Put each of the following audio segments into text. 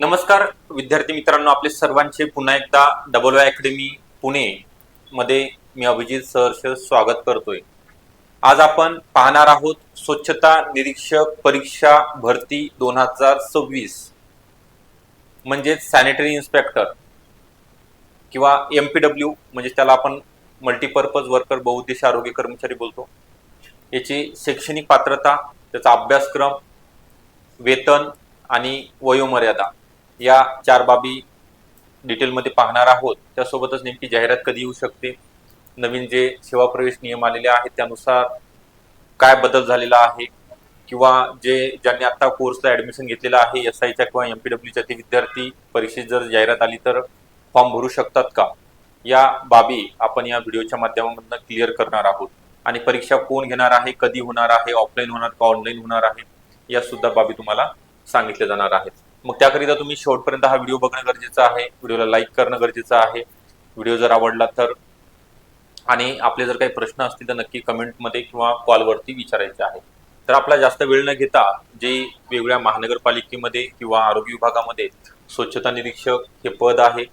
नमस्कार विद्यार्थी मित्रांनो आपले सर्वांचे पुन्हा एकदा डबल वाय अकॅडमी पुणे मध्ये मी अभिजित सहर्ष स्वागत करतोय. आज आपण पाहणार आहोत स्वच्छता निरीक्षक परीक्षा भरती दोन हजार सव्वीस. म्हणजेच सॅनिटरी इन्स्पेक्टर किंवा एम पी डब्ल्यू म्हणजे त्याला आपण मल्टीपर्पज वर्कर बहुउद्देश आरोग्य कर्मचारी बोलतो. याची शैक्षणिक पात्रता त्याचा अभ्यासक्रम वेतन आणि वयोमर्यादा. या चार बाबी डिटेलमध्ये पाहणार आहोत. त्यासोबतच नेमकी जाहिरात कधी येऊ शकते? नवीन जे सेवा प्रवेश नियम आलेले आहेत त्यानुसार काय बदल झालेला आहे? किंवा जे ज्यांनी आता कोर्सला ऍडमिशन घेतलेलं आहे एस आयच्या किंवा एम पी डब्ल्यूच्या ते विद्यार्थी परीक्षेत जर जाहिरात आली तर फॉर्म भरू शकतात का? या बाबी आपण या व्हिडिओच्या माध्यमातून क्लिअर करणार आहोत. आणि परीक्षा कोण घेणार आहे कधी होणार आहे ऑफलाईन होणार का ऑनलाईन होणार आहे या सुद्धा बाबी तुम्हाला सांगितल्या जाणार आहेत. मग त्याकरिता तुम्ही शेवटपर्यंत हा व्हिडिओ बघणं गरजेचं आहे व्हिडिओला लाईक करणं गरजेचं आहे. व्हिडिओ जर आवडला तर आणि आपले जर काही प्रश्न असतील तर नक्की कमेंटमध्ये किंवा कॉलवरती विचारायचे आहे. तर आपला जास्त वेळ न घेता जे वेगवेगळ्या महानगरपालिकेमध्ये किंवा आरोग्य विभागामध्ये स्वच्छता निरीक्षक हे पद आहे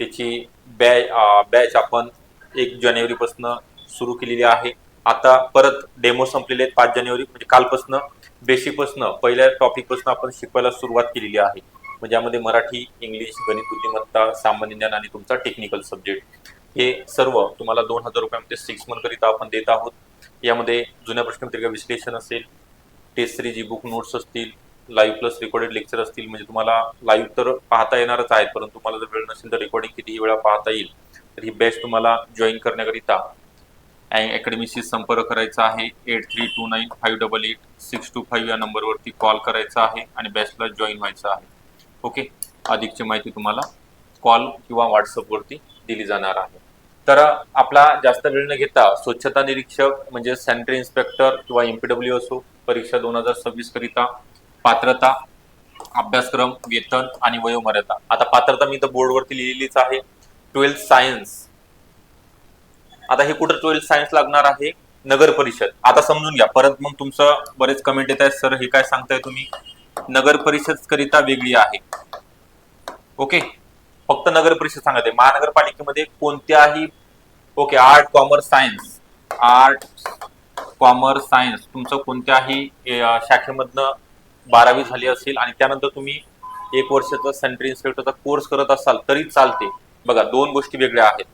त्याची बॅच बॅच आपण एक जानेवारीपासून सुरू केलेली आहे. आता परत डेमो संपलेले आहेत पाच जानेवारी म्हणजे कालपासून बेसिकपासून पहिल्या टॉपिकपासून आपण शिकवायला सुरुवात केलेली आहे. म्हणजे यामध्ये मराठी इंग्लिश गणित बुद्धिमत्ता सामान्य ज्ञान आणि तुमचा टेक्निकल सब्जेक्ट हे सर्व तुम्हाला दोन हजार रुपयामध्ये सिक्स मंथ करिता आपण देत आहोत. यामध्ये जुन्या प्रश्नपत्रिका विश्लेषण असेल test series e book notes असतील लाईव्ह प्लस रेकॉर्डेड लेक्चर असतील म्हणजे तुम्हाला लाईव्ह तर पाहता येणारच आहेत परंतु तुम्हाला जर वेळ नसेल तर रेकॉर्डिंग कितीही वेळा पाहता येईल तर ही बॅच तुम्हाला जॉईन करण्याकरिता अकॅडमीशी संपर्क करायचा आहे. Eight three two nine five double eight six two five या नंबरवरती कॉल करायचा आहे आणि बॅचला जॉईन व्हायचं आहे. ओके? अधिकची माहिती तुम्हाला कॉल किंवा व्हॉट्सअपवरती दिली जाणार आहे. तर आपला जास्त वेळ न घेता स्वच्छता निरीक्षक म्हणजे सॅनिटरी इन्स्पेक्टर किंवा एमपीडब्ल्यू असो परीक्षा दोन हजार सव्वीस करिता पात्रता अभ्यासक्रम वेतन आणि वयोमर्यादा. आता पात्रता मी तर बोर्डवरती लिहिलेलीच आहे. ट्वेल्थ सायन्स आता हे कुठं ट्वेल्थ सायन्स लागणार आहे? नगर परिषद. आता समजून घ्या. परत मग तुमचं बरेच कमेंट येत आहेत. सर हे काय सांगताय तुम्ही? नगर परिषद करिता वेगळी आहे. ओके फक्त नगर परिषद सांगत आहे. महानगरपालिकेमध्ये कोणत्याही okay art commerce science art commerce science तुमचं कोणत्याही शाखेमधनं बारावी झाली असेल आणि त्यानंतर तुम्ही एक वर्षाचा सेंट्री इन्स्पेक्टरचा कोर्स करत असाल तरी चालते. बघा दोन गोष्टी वेगळ्या आहेत.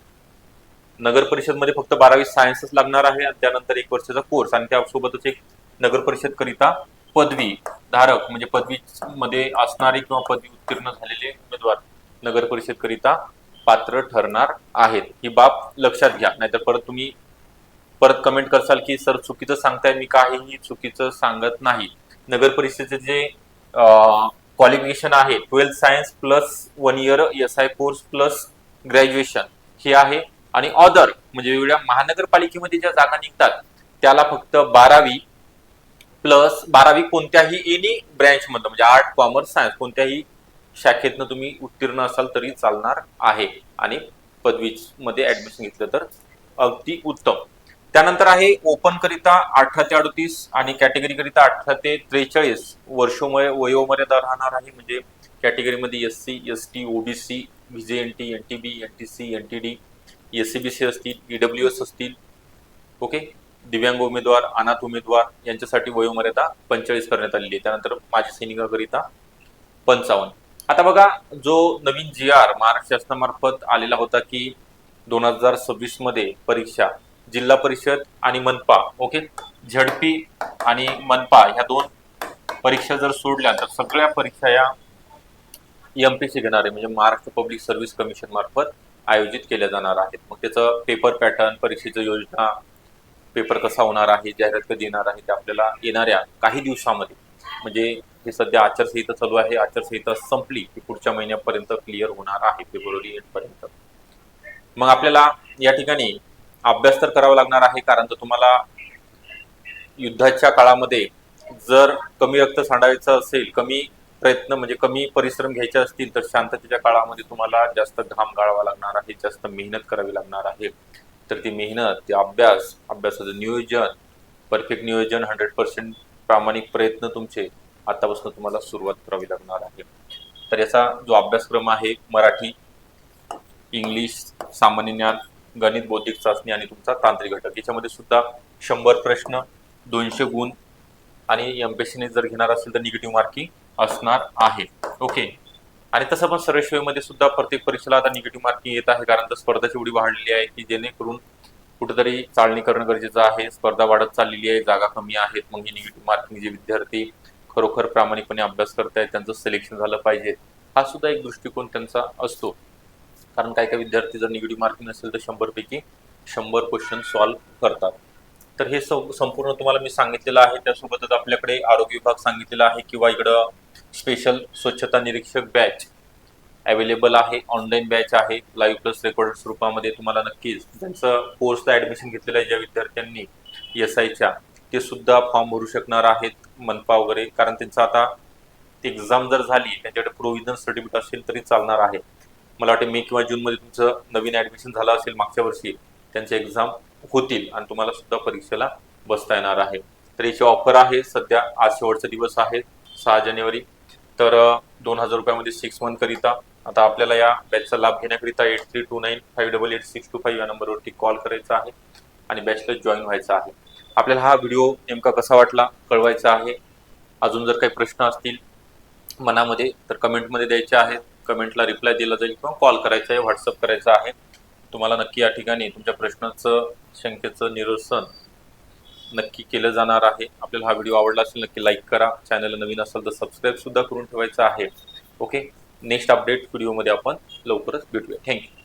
नगर परिषदमध्ये फक्त बारावी सायन्सच लागणार आहे आणि त्यानंतर एक वर्षाचा कोर्स आणि त्यासोबतच एक नगर परिषद करिता पदवी धारक म्हणजे पदवी मध्ये असणारे किंवा पदवी उत्तीर्ण झालेले उमेदवार नगर परिषद करिता पात्र ठरणार आहेत. ही बाब लक्षात घ्या. नाहीतर परत तुम्ही परत कमेंट करसाल की सर चुकीचं सांगताय मी काहीही चुकीचं सांगत नाही. नगर परिषदेचे जे क्वालिफिकेशन आहे twelfth science plus one year S I course plus graduation हे आहे. आणि ऑदर म्हणजे वेगवेगळ्या महानगरपालिकेमध्ये ज्या जागा निघतात त्याला फक्त बारावी प्लस बारावी कोणत्याही एनी ब्रँच मधलं म्हणजे आर्ट कॉमर्स सायन्स कोणत्याही शाखेतनं तुम्ही उत्तीर्ण असाल तरी चालणार आहे. आणि पदवीमध्ये ऍडमिशन घेतलं तर अगदी उत्तम. त्यानंतर आहे ओपन करिता अठरा ते अडतीस आणि कॅटेगरी करिता अठरा ते त्रेचाळीस वर्षोमय वयोमर्यादा राहणार आहे. म्हणजे कॅटेगरीमध्ये S C S T OBC VJ N T N T B N T C N T D S C B C असतील ईडब्ल्यू एस असतील ओके? दिव्यांग उमेदवार अनाथ उमेदवार यांच्यासाठी वयोमर्यादा पंचेचाळीस करण्यात आलेली आहे. त्यानंतर माझ्या सैनिकाकरिता पंचावन्न. आता बघा जो नवीन जी आर महाराष्ट्र शासनामार्फत आलेला होता की दोन हजार सव्वीसमध्ये परीक्षा जिल्हा परिषद आणि मनपा ओके? झडपी आणि मनपा ह्या दोन परीक्षा जर सोडल्या तर सगळ्या परीक्षा या एमपीसी घेणार आहे. म्हणजे महाराष्ट्र पब्लिक सर्व्हिस कमिशन मार्फत. आयोजित केल्या जाणार आहेत. मग त्याचं पेपर पॅटर्न परीक्षेचं योजना पेपर कसा होणार आहे जाहिरात कधी येणार आहे ते आपल्याला येणाऱ्या काही दिवसामध्ये. म्हणजे हे सध्या आचारसंहिता चालू आहे. आचारसंहिता संपली की पुढच्या महिन्यापर्यंत क्लिअर होणार आहे फेब्रुवारी एंड पर्यंत मग आपल्याला या ठिकाणी अभ्यास तर करावा लागणार आहे कारण तर तुम्हाला युद्धाच्या काळामध्ये जर कमी रक्त सांडायचं असेल कमी प्रयत्न म्हणजे कमी परिश्रम घ्यायचे असतील तर शांततेच्या काळामध्ये तुम्हाला जास्त घाम गाळावा लागणार आहे जास्त मेहनत करावी लागणार आहे. तर ती मेहनत ते अभ्यास अभ्यासाचं नियोजन परफेक्ट नियोजन हंड्रेड पर्सेंट प्रामाणिक प्रयत्न तुमचे आतापासून तुम्हाला सुरुवात करावी लागणार आहे. तर याचा जो अभ्यासक्रम आहे मराठी इंग्लिश सामान्य ज्ञान गणित बौद्धिक चाचणी आणि तुमचा तांत्रिक घटक याच्यामध्ये सुद्धा शंभर प्रश्न दोनशे गुण आणि एमपीएससीने जर घेणार असेल तर निगेटिव्ह मार्किंग असणार आहे. ओके आणि तसं पण सर्व सुद्धा प्रत्येक परीक्षेला आता निगेटिव्ह मार्किंग येत आहे. कारण तर स्पर्धाची एवढी वाढलेली आहे की जेणेकरून कुठेतरी चालणी करणं गरजेचं आहे. स्पर्धा वाढत चाललेली आहे. जागा कमी आहेत. मग ही निगेटिव्ह मार्किंग जे विद्यार्थी खरोखर प्रामाणिकपणे अभ्यास करतायत त्यांचं सिलेक्शन झालं पाहिजे. हा सुद्धा एक दृष्टिकोन त्यांचा असतो. कारण काही काही विद्यार्थी जर निगेटिव्ह मार्किंग नसेल तर शंभर पैकी शंभर क्वेश्चन सॉल्व्ह करतात. तर हे संपूर्ण तुम्हाला मी सांगितलेलं आहे. त्यासोबतच आपल्याकडे आरोग्य विभाग सांगितलेला आहे किंवा इकडं स्पेशल स्वच्छता निरीक्षक बॅच अवेलेबल आहे ऑनलाईन बॅच आहे. लाईव्ह प्लस रेकॉर्ड स्वरूपामध्ये तुम्हाला नक्कीच त्यांचं कोर्सला ऍडमिशन घेतलेलं आहे ज्या विद्यार्थ्यांनी एस आयच्या ते सुद्धा फॉर्म भरू शकणार आहेत मनपा वगैरे. कारण त्यांचं आता एक्झाम जर झाली त्यांच्याकडे प्रोव्हिजन सर्टिफिकेट असेल तरी चालणार आहे. मला वाटतं मे किंवा जूनमध्ये तुमचं नवीन ऍडमिशन झालं असेल मागच्या वर्षी त्यांचे एक्झाम होतील आणि तुम्हाला सुद्धा परीक्षेला बसता येणार आहे. तर याची ऑफर आहे. सध्या आज शेवटचा दिवस आहे सहा जानेवारी. तर दोन हजार रुपयामध्ये सिक्स मंथ करिता आता आपल्याला या बॅचचा लाभ घेण्याकरिता eight three two nine five double eight six two five या नंबरवरती कॉल करायचा आहे आणि बॅचला जॉईन व्हायचा आहे. आपल्याला हा व्हिडिओ नेमका कसा वाटला कळवायचा आहे. अजून जर काही प्रश्न असतील मनामध्ये तर कमेंटमध्ये द्यायचे आहेत. कमेंटला रिप्लाय दिला जाईल किंवा कॉल करायचा आहे व्हॉट्सअप करायचा आहे. तुम्हाला नक्की या ठिकाणी तुमच्या प्रश्नाचं शंकेचं निरसन नक्की केलं जाणार आहे. आपल्याला हा व्हिडिओ आवडला असेल नक्की लाईक करा. चॅनलला नवीन असेल तर सबस्क्राईब सुद्धा करून ठेवायचं आहे. ओके नेक्स्ट अपडेट व्हिडिओमध्ये आपण लवकरच भेटूया. थँक्यू